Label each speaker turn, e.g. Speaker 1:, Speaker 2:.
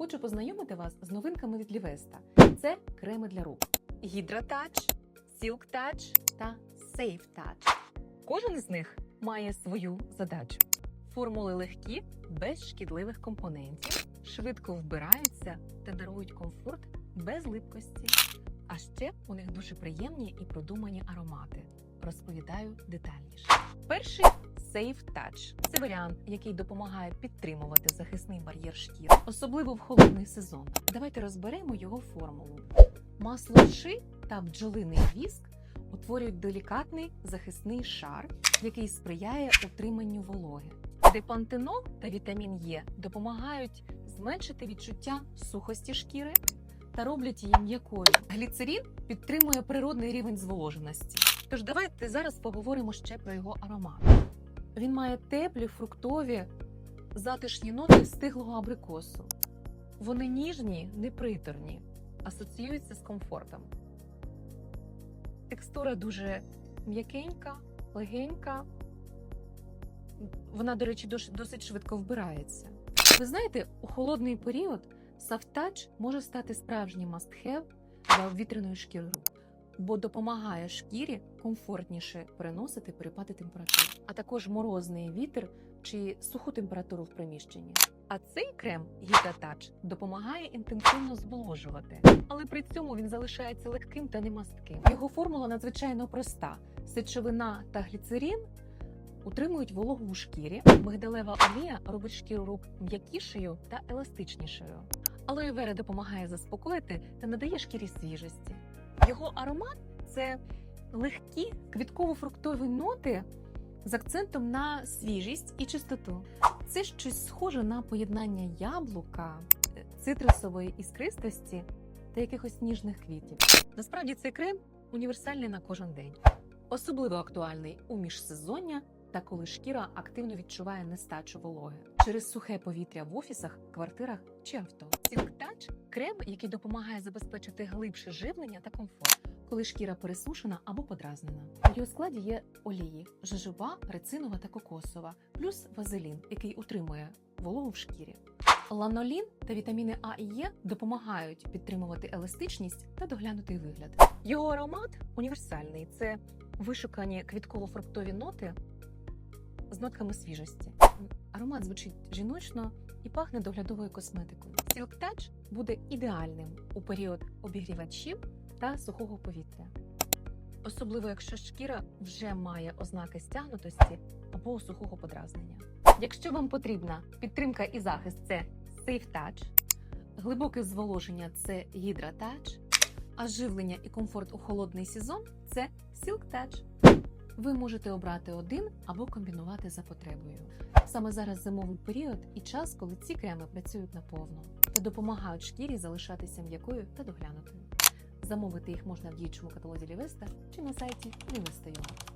Speaker 1: Хочу познайомити вас з новинками від Лівеста. Це креми для рук Silk Touch та Safe Touch. Кожен із них має свою задачу. Формули легкі, без шкідливих компонентів, швидко вбираються та дарують комфорт без липкості. А ще у них дуже приємні і продумані аромати. Розповідаю детальніше. Перший Safe Touch – це варіант, який допомагає підтримувати захисний бар'єр шкіри, особливо в холодний сезон. Давайте розберемо його формулу. Масло ши та бджолиний віск утворюють делікатний захисний шар, який сприяє утриманню вологи. Депантенол та вітамін Е допомагають зменшити відчуття сухості шкіри та роблять її м'якою. Гліцерин підтримує природний рівень зволоженості. Тож давайте зараз поговоримо ще про його аромат. Він має теплі, фруктові, затишні ноти стиглого абрикосу. Вони ніжні, неприторні, асоціюються з комфортом. Текстура дуже м'якенька, легенька. Вона, до речі, досить швидко вбирається. Ви знаєте, у холодний період Сафтач може стати справжнім must-have для обвітряної шкіри рук, бо допомагає шкірі комфортніше переносити перепади температур, а також морозний вітер чи суху температуру в приміщенні. А цей крем Гідратач допомагає інтенсивно зволожувати, але при цьому він залишається легким та немастким. Його формула надзвичайно проста: сечовина та гліцерин утримують вологу у шкірі. Мигдалева олія робить шкіру рук м'якішою та еластичнішою. Алоє вера допомагає заспокоїти та надає шкірі свіжості. Його аромат це легкі квітково-фруктові ноти з акцентом на свіжість і чистоту. Це щось схоже на поєднання яблука, цитрусової іскристості та якихось ніжних квітів. Насправді цей крем універсальний на кожен день, особливо актуальний у міжсезоння та коли шкіра активно відчуває нестачу вологи через сухе повітря в офісах, квартирах чи авто. Touch – крем, який допомагає забезпечити глибше живлення та комфорт, коли шкіра пересушена або подразнена. У його складі є олії, жижова, рецинова та кокосова, плюс вазелін, який утримує вологу в шкірі. Ланолін та вітаміни А і Е допомагають підтримувати еластичність та доглянутий вигляд. Його аромат універсальний це вишукані квітково-фруктові ноти з нотками свіжості. Аромат звучить жіночно і пахне доглядовою косметикою. Silk Touch буде ідеальним у період обігрівачів та сухого повітря. Особливо, якщо шкіра вже має ознаки стягнутості або сухого подразнення. Якщо вам потрібна підтримка і захист, це Safe Touch, глибоке зволоження це Hydra Touch, а живлення і комфорт у холодний сезон це Silk Touch. Ви можете обрати один або комбінувати за потребою. Саме зараз зимовий період і час, коли ці креми працюють наповно та допомагають шкірі залишатися м'якою та доглянутою. Замовити їх можна в діючому каталозі Лівеста чи на сайті Лівеста.ua.